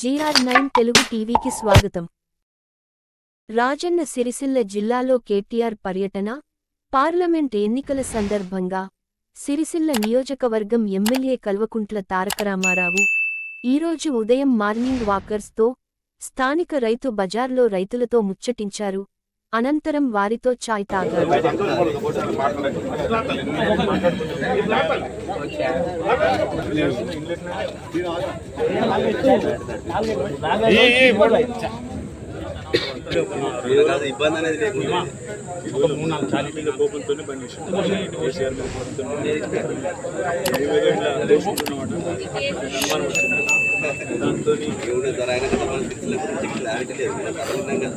GR nine Telugu టీవీకి స్వాగతం. రాజన్న సిరిసిల్ల జిల్లాలో కేటీఆర్ పర్యటన పార్లమెంట్ ఎన్నికల సందర్భంగా సిరిసిల్ల నియోజకవర్గం ఎమ్మెల్యే కల్వకుంట్ల తారకరామారావు ఈరోజు ఉదయం మార్నింగ్ వాకర్స్తో స్థానిక రైతు బజార్లో రైతులతో ముచ్చటించారు. అనంతరం వారితో చాయ్ తాగారు కాదు ఇబ్బంది అనేది లేకుండా ఒక మూడు నాలుగు చాలీ మీద కోపంతోనే బంద్ చేసాం కేసీఆర్ మీద కోపంతోనే ఏవేదో ఇట్లా చేసుకుంటున్నమాట అనుమానం వచ్చింది. దాంతో ఎవరు ధర అయినా కదా మన ఫిక్స్ల గురించి క్లారిటీ లేదు కదా ధర కదా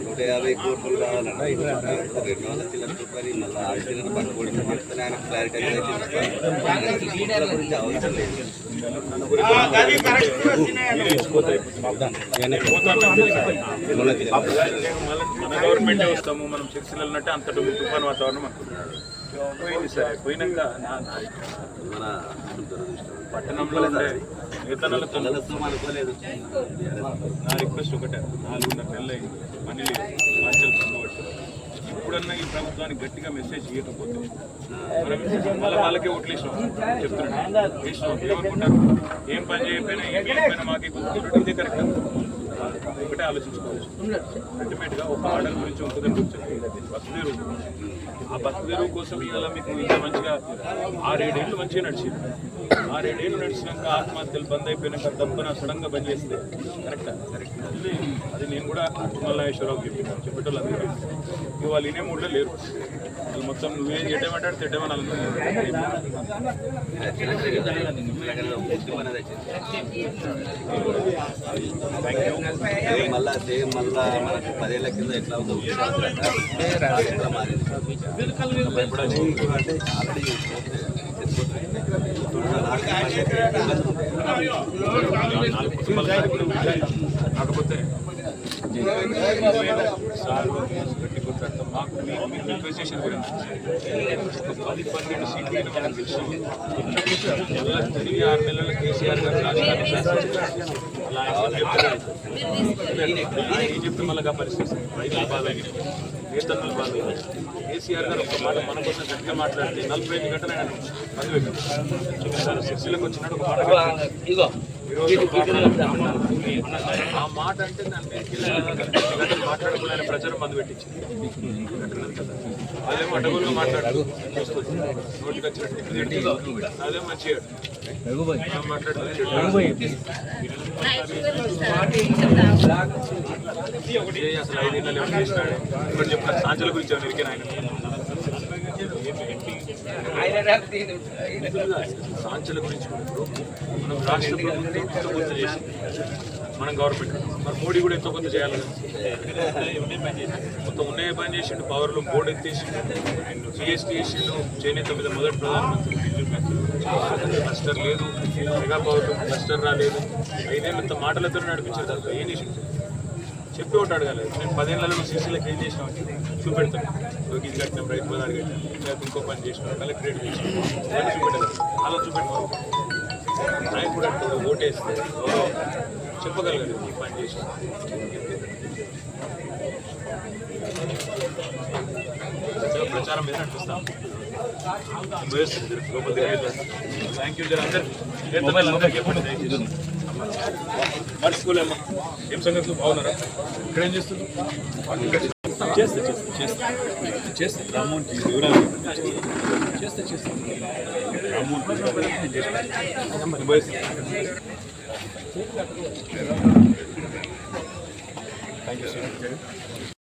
నూట యాభై కోట్లు కావాలన్నా రెండు వందల చిల్లర రూపాయలు మళ్ళీ ఆరు ఆడిచిన పట్టుకోవడం చెప్తే ఆయన క్లారిటీ అనేది గురించి అవసరం లేదు మన గవర్నమెంటే వస్తాము మనం చర్చలు అన్నట్టే అంత తుఫాన్ వాతావరణం అనుకుంటున్నాడు. పోయింది సరే పోయినాక నా- మన పట్టణంలో వేతనాలతో అనుకోలేదు నా రిక్వెస్ట్ ఒకటే నాలుగున్నర నెలలు అయింది పని లేదు మార్చలు పొందవచ్చు ఇప్పుడన్నా ఈ ప్రభుత్వానికి గట్టిగా మెసేజ్ ఇవ్వకపోతే మళ్ళీ వాళ్ళకే ఓట్లు వేసినాం చెప్తున్నాను. వేసినాం ఏమనుకుంటారు? ఏం పని చేయకపోయినా ఏం చేయకపోయినా మాకు ఇదే కరెక్ట్. ఒకటే ఆలోచించుకోవచ్చు. అల్టిమేట్గా ఒక ఆర్డర్ గురించి బస్ తెరువు ఆ తెరువు కోసం ఇవాళ మీకు ఇంత మంచిగా ఆరేడేళ్ళు మంచిగా నడిచింది. ఆరేడేళ్ళు నడిచినాక ఆత్మహత్యలు బంద్ అయిపోయినాక దప్పున సడన్గా బంద్ చేస్తే కరెక్టా కరెక్ట్. అది అది నేను కూడా మల్లాయేశ్వరరావు చెప్పాను. చెప్పేటోళ్ళు అందరూ ఇక వాళ్ళు ఇనే మూడులో లేరు. వాళ్ళు మొత్తం నువ్వేం ఎట్టేమంటాడు తిట్టేమని పూర్తి పని అది అదే మళ్ళా సేమ్ మళ్ళా మనకు పదేళ్ళ కింద ఎట్లా ఎట్లా మారింది. అంటే ఆల్రెడీ కాకపోతే సార్ గట్టి కొట్టాడు మాకు మీకు మీ రిక్వెస్టేషన్ గురించి ఒక పది పన్నెండు సీట్లు మనం మనకు తెలుసు నెలల తిరిగి ఆరు నెలల కేసీఆర్ గారు రాజధాని శాసించారు. చెప్తే మళ్ళీ పరిస్థితి? రైతులు రైతుల బాధ వేతనాల బాధ కేసీఆర్ గారు ఒక మాట మన కోసం గట్టిగా మాట్లాడితే నలభై ఐదు గంటలు ఆయన మంది పెట్టారు సిరిసిలకు వచ్చినట్టు ఒక మాట ఆ మాట అంటే దాని మీదకి మాట్లాడకుండా ప్రచారం మందు పెట్టించింది అదేమో అడ్డగోలుగా మాట్లాడు నోటికి వచ్చినట్టు అదే మంచిగా ఏం మాట్లాడుతుంది ఏ అసలు ఐదేళ్ళు చేసినాడు ఇప్పుడు చెప్పిన సాంచల గురించి ఏమో ఆయన సాంచల గురించి మనం రాష్ట్ర ప్రభుత్వం ఎంతో కొంత చేసింది. మనం గవర్నమెంట్ మరి మోడీ కూడా ఎంతో కొంత చేయాలి మొత్తం ఉన్నాయే పని చేసిండు. పవర్లో బోర్డు ఎత్తేసిండు. జిఎస్టీ వేసిండు చేనేత మీద మొదటి ప్రధానమంత్రి క్లస్టర్ లేదు. మెగా పవర్ క్లస్టర్ రాలేదు. అయితే ఇంత మాటలతో నడిపించారు దాంట్లో ఏం చేసిండు? చెప్పి ఒకటి అడగాలి. నేను పదేళ్ళలో సీసీలకు ఏం చేసినాం అంటే చూపెడతాను ఒక ఇది కట్టినాం రైతు బజార్ కట్టినాం లేకపోతే ఇంకో పని చేసినాం కలెక్టరేట్ చేసినాం. ఇవన్నీ చూపెట్టాలి అలా చూపెట్టాలి ఆయన కూడా ఓటేస్తే. ఎవరో చెప్పగలగాలి ఈ పని చేసి ప్రచారం మీద నడిపిస్తాం థ్యాంక్ యూ అందరికి మర్చిపోలేమ్మా ఏం సంగతులు? బాగున్నారా? ఇక్కడ ఏం చేస్తున్నారు? చేస్తా చేస్తా చేస్తా. చేస్తా. అమౌంట్ వివరాలు చేస్తా చేస్తా. Amount thank you sir